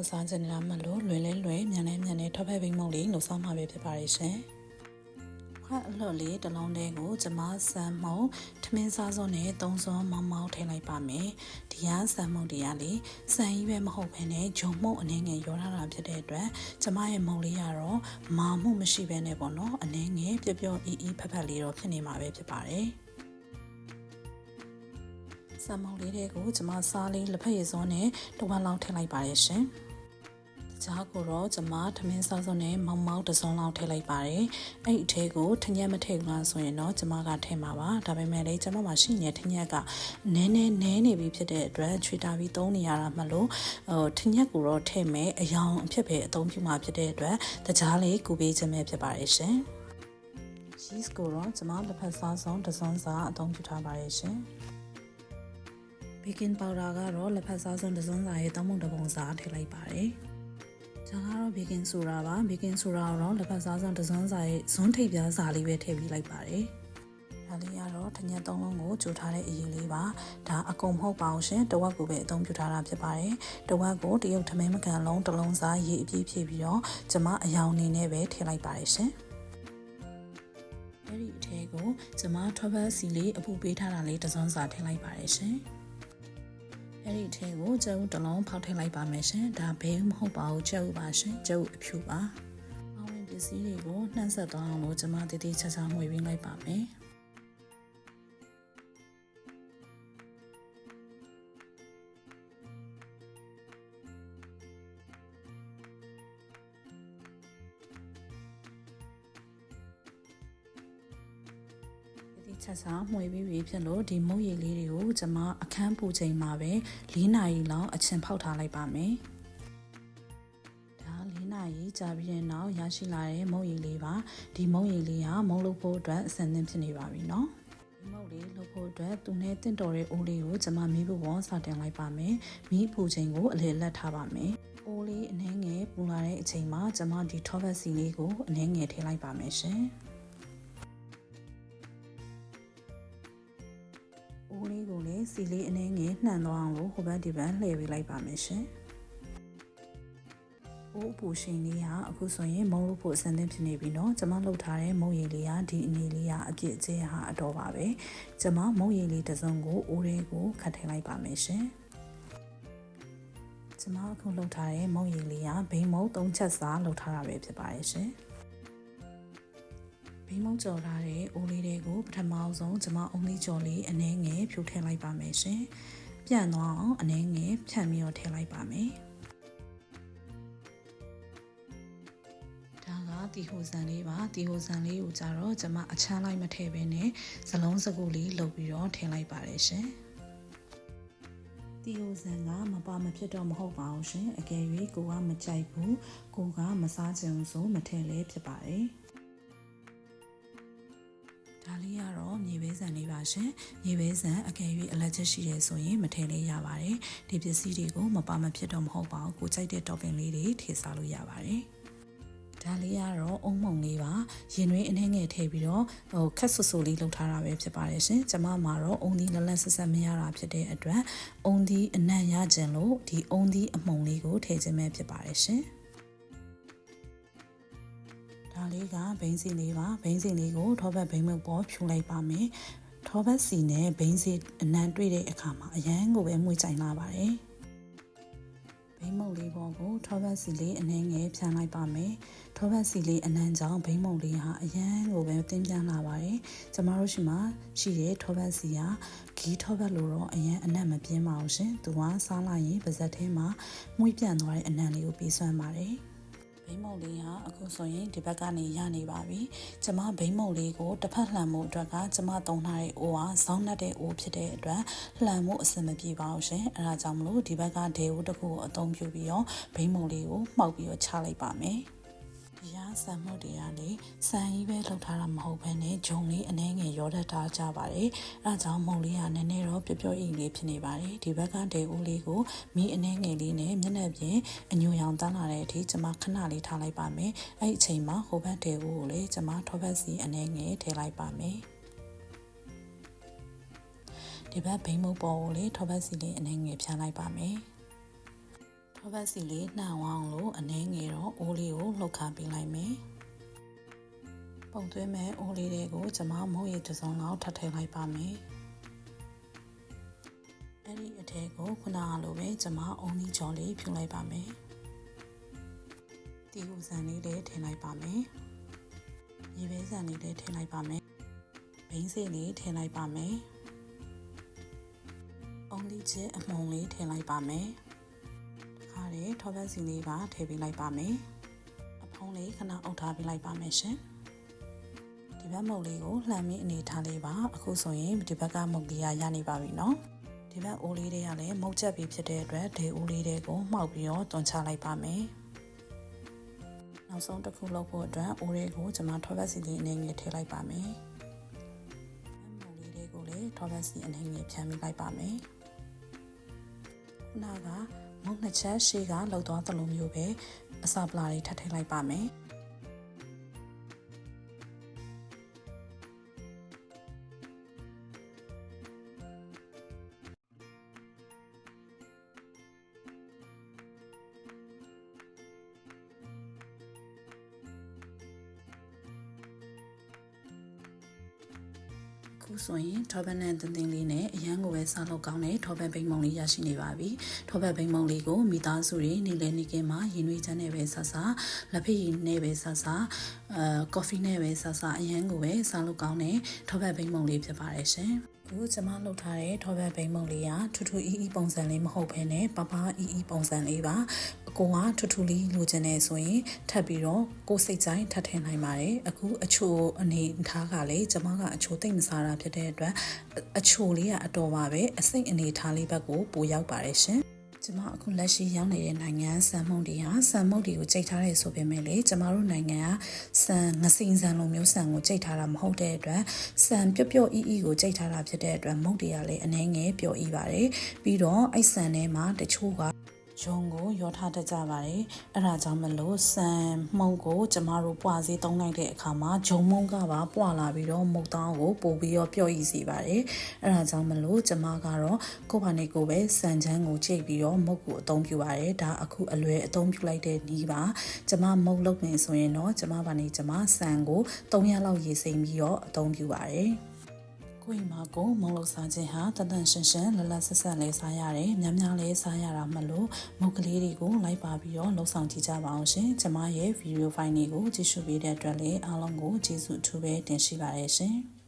လို့စားချင်တာမလို့လွယ်လဲလွယ်မြန်လဲမြန်လဲထောက်ဖက်ဘိမုံလေးလို့စားမှာပဲဖြစ်ပါရဲ့ရှင်ခွက်အလွတ်လေးတစ်လုံးလေးကိုကျမဆန်မုံထမင်းစားစုံနဲ့သုံးစုံမောင်းမောင်းထည့်လိုက်ပါမယ်ဒီဟာဆန်မုံတွေကလေဆန်ကြီးပဲမဟုတ်ဘဲနဲ့ဂျုံမုံအနေငယ်ရောထားတာဖြစ်တဲ့အတွက်ကျမရဲ့မုံလေးကတော့မာမှုမရှိဘဲနဲ့ပေါ့နော်အနေငယ်ပျော့ပျော့အီအီဖက်ဖက်လေးတော့ဖြစ်နေမှာပဲဖြစ်ပါတယ်ဆမ်မောင်လေးတွေကိုကျမစားလေးလက်ဖက်ရည်စောနဲ့တဝက်လောက်ထည့်လိုက်ပါတယ်ရှင်။ ကြားကိုတော့ကျမထမင်းစားစုံနဲ့မောင်မောင်တစ်စုံလောက်ထည့်လိုက်ပါတယ်။အဲ့ဒီအထဲကိုထညက်မထည့်ဘူးလားဆိုရင်တော့ကျမကထည့်မှာပါ။ဒါပေမဲ့လေကျမမှာရှိနေတဲ့ထညက်ကနည်းနည်းနည်းနေပြီဖြစ်တဲ့အတွက်ချွေတာပြီးသုံးနေရတာမလို့ဟိုထညက်ကိုတော့ထည့်မယ်အယောင်အဖြစ်ပဲအသုံးပြုမှာဖြစ်တဲ့အတွက်တကြားလေးကူပေးခြင်းပဲဖြစ်ပါတယ်ရှင်။ cheese ကိုတော့ကျမလက်ဖက်စားစုံတစ်စုံစာအသုံးပြုထားပါတယ်ရှင်။ baking powder ကတော့လက်ဖက်စားစုံတစ်စုံစာရဲ့တောင်းမုံတစ်ပုံစာထည့်လိုက်ပါတယ်။ ဒါကတော့ baking soda ပါ baking soda ကိုတော့လက်ဖက်စားစုံတစ်စုံစာရဲ့ဇွန်းထိပ်ပြားစာလေးပဲထည့်ပြီးလိုက်ပါတယ်။ဒါလေးကတော့ထညက်သုံးလုံးကိုကြိုထားတဲ့အရေးလေးပါဒါအကုန်မဟုတ်ပါဘူးရှင်တဝက်ကိုပဲအသုံးပြုထားတာဖြစ်ပါတယ်တဝက်ကိုတရုတ်ထမင်းမကန်လုံးတစ်လုံးစားရေအပြည့်ဖြည့်ပြီးတော့ကျမအယောင်နေနဲ့ပဲထည့်လိုက်ပါတယ်ရှင်အဲ့ဒီအထဲကိုကျမထွက်ပတ်စီလေးအပူပေးထားတာလေးတစ်စုံစာထည့်လိုက်ပါတယ်ရှင် အဲ့ဒီအထဲကိုကျုပ်တစ်လုံးဖောက်ထည့်လိုက်ပါမယ်ရှင်ဒါဘဲမဟုတ်ပါဘူးကျုပ်ပါရှင်ကျုပ်အဖြူပါအဝင်ပစ္စည်းတွေကိုနှံ့ဆက်သွားအောင်လို့ကျမတည်တည်ချာချာမှွေပေးလိုက်ပါမယ် ချက်စာမှွေပြီးပြီဖြစ်လို့ဒီမုတ်ရည်လေးတွေကိုကျွန်မအခန်းပူချိန်မှာပဲ၄နာရီလောက်အချင်ဖောက်ထားလိုက်ပါမယ်။ဒါ၄နာရီကြာပြီးတဲ့နောက်ရရှိလာတဲ့မုတ်ရည်လေးပါဒီမုတ်ရည်လေးဟာမုတ်လို့ဖို့အတွက်အဆင်သင့်ဖြစ်နေပါပြီနော်။ဒီမုတ်လေးလုပ်ဖို့အတွက်သူနဲ့တင့်တော်တဲ့အိုးလေးကိုကျွန်မမီးပူပေါ်စတင်လိုက်ပါမယ်။မီးပူချိန်ကိုအလေလက်ထားပါမယ်။အိုးလေးအနှဲငယ်ပူလာတဲ့အချိန်မှာကျွန်မဒီထောဘက်စီလေးကိုအနှဲငယ်ထည့်လိုက်ပါမယ်ရှင်။ အိုးလေးကိုလည်းစီလေးအနှဲငယ်နှံသွားအောင်လို့ဟိုဘက်ဒီဘက်လှည့်ပေးလိုက်ပါမယ်ရှင်။အိုးပူရှင်လေးဟာအခုဆိုရင်မုံလို့ဖို့အစံသင့်ဖြစ်နေပြီเนาะကျွန်မလှုပ်ထားတဲ့မုံရည်လေးဟာဒီအနေလေးကအပြည့်အကျဟာအတော်ပါပဲ။ကျွန်မမုံရည်လေးတစ်စုံကိုအိုးလေးကိုခတ်ထည့်လိုက်ပါမယ်ရှင်။ကျွန်မအခုလှုပ်ထားတဲ့မုံရည်လေးကဘိန်းမုံ၃ချက်စာလှုပ်ထားတာပဲဖြစ်ပါတယ်ရှင်။ ဘိန်းမုံကြော်ထားတဲ့အိုးလေးတွေကိုပထမအောင်ဆုံးကျွန်မအုံလေးကြော်လေးအနှဲငယ်ဖြူထည့်လိုက်ပါမယ်ရှင်။ပြန်သွားအောင်အနှဲငယ်ဖြန့်ပြီးတော့ထည့်လိုက်ပါမယ်။ဒါကတီဟိုဆန်လေးပါတီဟိုဆန်လေးကိုကြတော့ကျွန်မအချမ်းလိုက်မထည့်ဘဲနဲ့ဇလုံးစကူလေးလုပ်ပြီးတော့ထည့်လိုက်ပါတယ်ရှင်။တီယိုဆန်ကမပါမဖြစ်တော့မဟုတ်ပါဘူးရှင်အကယ်၍ကိုကမကြိုက်ဘူးကိုကမစားချင်ဘူးဆိုမထည့်လဲဖြစ်ပါတယ်ဒါ လေးကတော့မြေပဲဆန်လေးပါရှင်မြေပဲဆန်အကယ်၍အလက်ချက်ရှိတယ်ဆိုရင်မထည့်လဲရပါတယ်ဒီပစ္စည်းတွေကိုမပါမဖြစ်တော့မဟုတ်ပါဘူးကိုကြိုက်တဲ့ topping လေးတွေထည့်စားလို့ရပါတယ်ဒါလေးကတော့အုံမုံလေးပါရင်တွင်းအနှဲငယ်ထည့်ပြီးတော့ဟိုခက်ဆူဆူလေးလုပ်ထားတာပဲဖြစ်ပါတယ်ရှင်ကျမမှာတော့အုံသီးလလတ်ဆက်ဆက်မရတာဖြစ်တဲ့အတွက်အုံသီးအနံ့ရခြင်းလို့ဒီအုံသီးအမုံလေးကိုထည့်ခြင်းပဲဖြစ်ပါတယ်ရှင် ဒါလေးကဘိန်းစီလေးပါဘိန်းစီလေးကိုထောပတ်ဘိန်းမုတ်ပေါ်ဖြူလိုက်ပါမယ်ထောပတ်စီနဲ့ဘိန်းစီအနံတွေ့တဲ့အခါမှာအရန်ကိုပဲမှုကြိုင်လာပါတယ်ဘိန်းမုတ်လေးပေါ်ကိုထောပတ်စီလေးအနှဲငယ်ဖြန်းလိုက်ပါမယ်။ထောပတ်စီလေးအနှံကြောင့်ဘိန်းမုတ်လေးဟာအရန်ကိုပဲတင်းပြန်းလာပါတယ်။ကျမတို့ရှိမှရှိတဲ့ထောပတ်စီဟာဂီထောပတ်လို့တော့အရန်အနံ့မပြင်းပါဘူးရှင်။သူကစားလိုက်ရင်ပါဇက်ထဲမှာမှုပြန့်သွားတဲ့အနံ့လေးကိုပေးစွမ်းပါတယ်။ ဘိန်းမုံလေးဟာအခုဆိုရင်ဒီဘက်ကနေရနေပါပြီ။ကျမဘိန်းမုံလေးကိုတစ်ဖက်လှန်မှုအတွက်ကကျမသုံးထားတဲ့အိုးဟာဇောင်းနှက်တဲ့အိုးဖြစ်တဲ့အတွက်လှန်မှုအဆင်မပြေပါဘူးရှင်။အဲဒါကြောင့်မလို့ဒီဘက်ကဒေအိုးတစ်ခုကိုအသုံးပြုပြီးတော့ဘိန်းမုံလေးကိုမှောက်ပြီးတော့ချလိုက်ပါမယ်။ ဒီဟာဆန်မှုတွေကလေဆန်ကြီးပဲလောက်ထားတာမဟုတ်ဘဲနဲ့ဂျုံလေးအနှဲငယ်ရောတတ်ထားကြပါတယ်။အဲဒါကြောင့်မုံလေးကနည်းနည်းတော့ပျော့ပျော့အိမ်လေးဖြစ်နေပါတယ်။ဒီဘက်ကဒေအိုးလေးကိုမီးအနှဲငယ်လေးနဲ့မျက်နှာပြင်အညိုရောင်တန်းလာတဲ့အထိကျွန်မခဏလေးထားလိုက်ပါမယ်။အဲ့ဒီအချိန်မှာဟိုဘက်ဒေအိုးကိုလေကျွန်မထောဘက်စီအနှဲငယ်ထည့်လိုက်ပါမယ်။ဒီဘက်ဘိန်းမုတ်ပေါ်ကိုလေထောဘက်စီလေးအနှဲငယ်ဖြန်းလိုက်ပါမယ်။ ထောပတ်စီလေးနှံဝအောင်လို့အနှဲငယ်တော့အိုးလေးကိုလှုပ်ခါပေးလိုက်မယ်ပုံသွင်းမဲ့အိုးလေးတွေကိုကျွန်မမုတ်ရည်တစ်စုံလောက်ထပ်ထည့်လိုက်ပါမယ်အဲ့ဒီအထဲကိုခုနကလိုပဲကျွန်မအုံကြီးကြော်လေးဖြူလိုက်ပါမယ်တီဟူဆန်လေးလည်းထည့်လိုက်ပါမယ်ရေပဲဆန်လေးလည်းထည့်လိုက်ပါမယ်ဘိန်းစေးလေးထည့်လိုက်ပါမယ်အုံကြီးချစ်အမုံလေးထည့်လိုက်ပါမယ် ထားတဲ့ထော်လက်စီလေးပါထည့်ပေးလိုက်ပါမယ်။အဖုံးလေးခဏအုပ်ထားပေးလိုက်ပါမယ်ရှင်။ဒီဘက်မုတ်လေးကိုလှမ်းပြီးအနေထားလေးပါ။အခုဆိုရင်ဒီဘက်ကမုတ်လေးကရနေပါပြီနော်။ဒီဘက်အိုးလေးတွေကလည်းမုတ်ချက်ပြီးဖြစ်တဲ့အတွက်ဒေအိုးလေးတွေကိုမှောက်ပြီးတော့တွန်ချလိုက်ပါမယ်။နောက်ဆုံးတစ်ခုလုပ်ဖို့အတွက်အိုးလေးကိုကျွန်မထော်လက်စီလေးအနေနဲ့ထည့်လိုက်ပါမယ်။ထော်ဘက်စီအနေငယ်ဖြန်းမိလိုက်ပါမယ်။ခုနက မုတ်နှစ်ချက်ရှေ့ကလှုပ်သွားသလိုမျိုးပဲအစာပလာလေးထပ်ထည့်လိုက်ပါမယ် ခုဆိုရင်ထောပတ်နဲ့တင်းတင်းလေးနဲ့အရန်ကိုပဲစားလို့ကောင်းတဲ့ထောပတ်ဘိန်းမုံလေးရရှိနေပါပြီထောပတ်ဘိန်းမုံလေးကိုမိသားစုတွေနေလဲနေကင်းမှာရင်နွေးချမ်းနဲ့ပဲဆဆလက်ဖိနဲ့ပဲဆဆအာကော်ဖီနဲ့ပဲဆဆအရန်ကိုပဲစားလို့ကောင်းတဲ့ထောပတ်ဘိန်းမုံလေးဖြစ်ပါတယ်ရှင်အ ခုကျွန်မလုပ်ထားတဲ့ထောပတ်ဘိန်းမုံလေးကထူထူအီအီပုံစံလေးမဟုတ်ဘဲနဲ့ပပအီအီပုံစံလေးပါအကိုကထူထူလေးလိုချင်နေဆိုရင်ထပ်ပြီးတော့ကိုယ်စိတ်တိုင်းထပ်ထည့်နိုင်ပါတယ်အခုအချိုအနေထားကလည်းကျွန်မကအချိုသိမ့်မစားတာဖြစ်တဲ့အတွက်အချိုလေးကအတော်ပါပဲအစိတ်အနေထားလေးဘက်ကိုပိုရောက်ပါတယ်ရှင် ကျမအခုလက်ရှိရောက်နေတဲ့နိုင်ငံစံမုံတွေဟာစံမုံတွေကိုကြိတ်ထားတယ်ဆိုပေမဲ့လေကျမတို့နိုင်ငံကစံငစိန်စံလိုမျိုးစံကိုကြိတ်ထားတာမဟုတ်တဲ့အတွက်စံပျော့ပျော့အီအီကိုကြိတ်ထားတာဖြစ်တဲ့အတွက်မုံတွေကလည်းအနှဲငယ်ပျော့အီပါတယ်ပြီးတော့အဲ့စံထဲမှာတချို့က ဂျုံကိုရောထားတတ်ကြပါတယ်အဲ့ဒါကြောင့်မလို့စံမှုံကိုကျမတို့ပွားစေးသုံးလိုက်တဲ့အခါမှာဂျုံမုံကပါပွာလာပြီးတော့မုတ်တောင်းကိုပို့ပြီးတော့ပျော့ရည်စေပါတယ်အဲ့ဒါကြောင့်မလို့ကျမကတော့ကိုယ့်ဘာနေကိုပဲစံချမ်းကိုချိန်ပြီးတော့မုတ်ကိုအသုံးပြုပါတယ်ဒါအခုအလွယ်အသုံးပြုလိုက်တဲ့နီးပါကျမမုတ်လုပ်နေဆိုရင်တော့ကျမဘာနေကျမစံကို300လောက်ရေစိမ်ပြီးတော့အသုံးပြုပါတယ် ကိုယ်မှာကိုမုံလို့စားခြင်းဟာတန်တန်ရှင်းရှင်းလလဆက်ဆက်လေးစားရတယ်။များများလေးစားရတာမလို့မုတ်ကလေးတွေကိုလိုက်ပါပြီးတော့လှုပ်ဆောင်ကြည့်ကြပါအောင်ရှင်။ကျွန်မရဲ့ဗီဒီယိုဖိုင်လေးကိုကြည့်ရှုပေးတဲ့အတွက်လည်းအားလုံးကိုကျေးဇူးအထူးပဲတင်ရှိပါတယ်ရှင်။